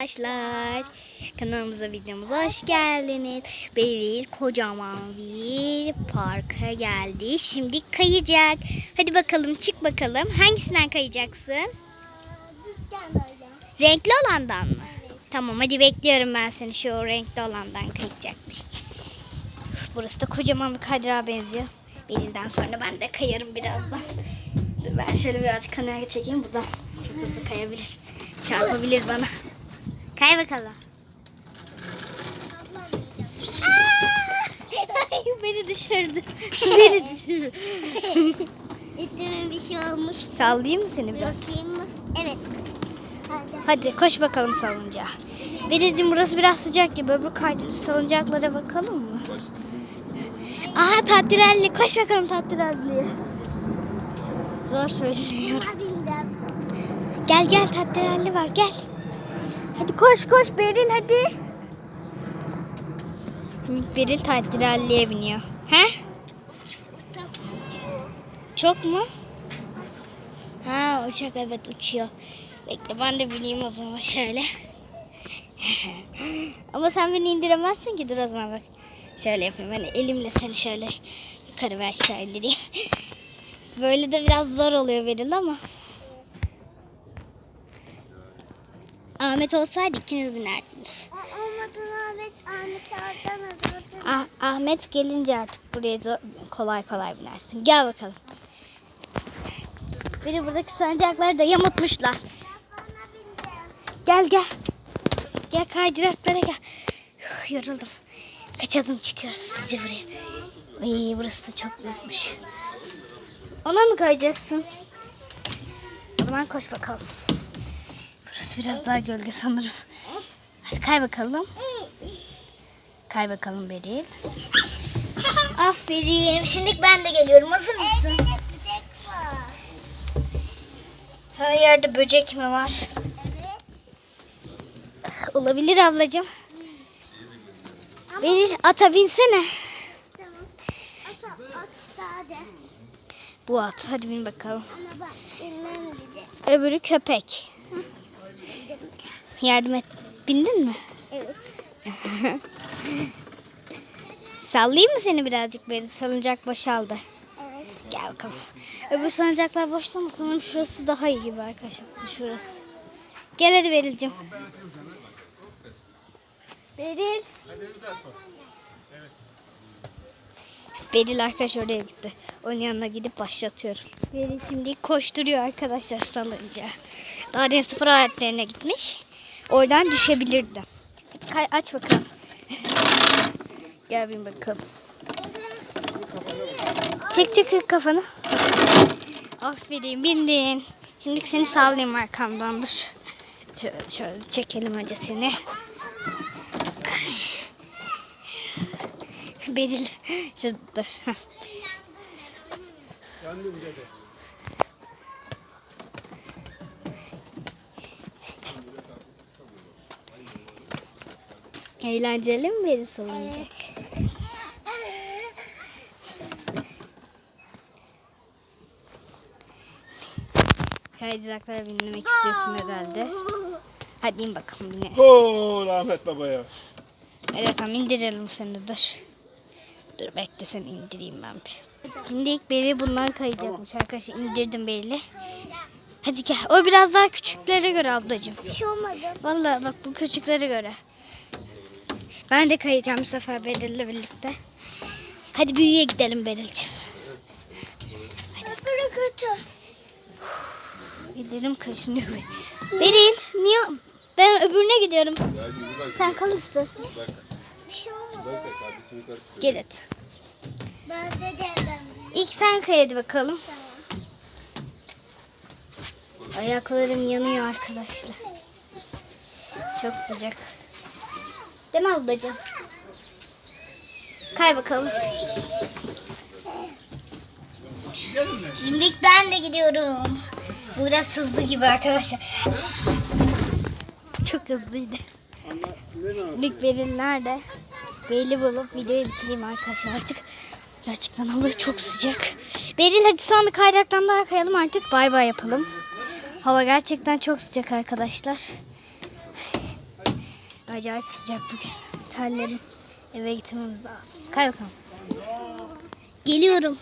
Arkadaşlar kanalımıza videomuza hoş geldiniz. Beril kocaman bir parka geldi. Şimdi kayacak. Hadi bakalım çık bakalım. Hangisinden kayacaksın? Renkli olandan mı? Tamam hadi bekliyorum ben seni şu renkli olandan kayacakmış. Burası da kocaman bir kaydırağa benziyor. Beril'den sonra ben de kayarım birazdan. Ben şöyle birazcık kanaya çekeyim buradan. Çok hızlı kayabilir. Çarpabilir bana. Kay bakalım. Beni düşürdü. beni düşürdü. İçime bir şey olmuş. Sallayayım mı seni biraz? Bakayım mı? Evet. Hadi. Hadi koş bakalım salıncağa. Beril'cim burası biraz sıcak gibi. Öbür kaydır salıncaklara bakalım mı? Aha tatirelli. Koş bakalım tatirelliye. Zor söyleniyor. Gel gel tatirelli var gel. Hadi koş koş Beril hadi. Beril tatirelliye biniyor. He? Çok mu? Ha uçak evet uçuyor. Bekle ben de bineyim o zaman şöyle. Ama sen beni indiremezsin ki dur o zaman bak. Şöyle yapayım ben elimle seni şöyle yukarı ve aşağı indireyim. Böyle de biraz zor oluyor Beril ama. Ahmet olsaydı ikiniz binerdiniz. Olmadan Ahmet, Ahmet hazırlatın. Ah, Ahmet gelince artık buraya zo- kolay kolay binersin. Gel bakalım. Biri buradaki sancakları da yamutmuşlar. Gel gel. Gel kaydıraklara gel. Üf, yoruldum. Kaç adım çıkıyoruz sizce buraya? Ay burası da çok büyükmüş. Ona mı kayacaksın? O zaman koş bakalım. Burası biraz daha gölge sanırım. Hadi kay bakalım. Kay bakalım Beril. Aferin. Şimdi ben de geliyorum. Hazır mısın? Evde böcek var. Her yerde böcek mi var? Evet. Olabilir ablacığım. Beril ata binsene. Tamam. At. Bu at. Hadi bin bakalım. Ama bak. Öbürü köpek. Yardım et. Bindin mi? Evet. Sallayayım mı seni birazcık Beril? Salıncak boşaldı. Evet. Gel bakalım. Öbür salıncaklar boşta mı? Sanırım şurası daha iyi gibi arkadaşlar. Şurası. Gel hadi Beril'cim. Beril. Beril arkadaş oraya gitti. Onun yanına gidip başlatıyorum. Beril şimdi koşturuyor arkadaşlar salınca. Daha demin spor aletlerine gitmiş. Oradan düşebilirdi. Aç bakalım. Gel bin bakalım. Çek çek kafanı. Aferin bindin. Şimdi seni sallayayım arkamdan dur. Şöyle, şöyle çekelim önce seni. Beril. Şurada dur. Heh. Eğlenceli mi Beril salınacak? Kaydıraklara binmek istiyorsun herhalde. Hadi in bakalım bine. Oo Ahmet babaya. Evet tamam indirelim seni dur. Dur bekle seni indireyim ben bir. Şimdi ilk beri bundan kayacakmış arkadaşlar. indirdim Beril'i. Hadi gel. O biraz daha küçüklere göre ablacığım. Bir şey olmadı. Vallahi bak bu küçüklere göre. Ben de kayacağım bu sefer Beril'le birlikte. Hadi büyüye gidelim Beril'ciğim. Öbürü kötü. Ellerim kaşınıyor benim. Beril niye? Ben öbürüne gidiyorum. Sen kal istersen. Bir şey olmadı. Gel hadi. Ben de. İlk sen kay hadi bakalım. Ayaklarım yanıyor arkadaşlar. Çok sıcak. Değil mi ablacığım? Kay bakalım. Şimdi ben de gidiyorum. Bu biraz hızlı gibi arkadaşlar. Çok hızlıydı. Büyük Beril nerede? Belli bulup videoyu bitireyim arkadaşlar artık. Gerçekten hava çok sıcak. Beril hadi son bir kaydıraktan daha kayalım artık. Bay bay yapalım. Hava gerçekten çok sıcak arkadaşlar. Acayip sıcak bugün. Terlerim. Eve gitmemiz lazım. Kay bakalım. Geliyorum.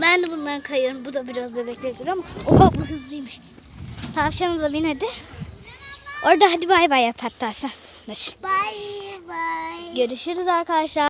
Ben de bundan kayıyorum. Bu da biraz bebekle duruyor ama oha bu hızlıymış. Tavşanımıza bin hadi. Orada hadi bay bay yap hatta sen. Dur. Bye bye. Görüşürüz arkadaşlar.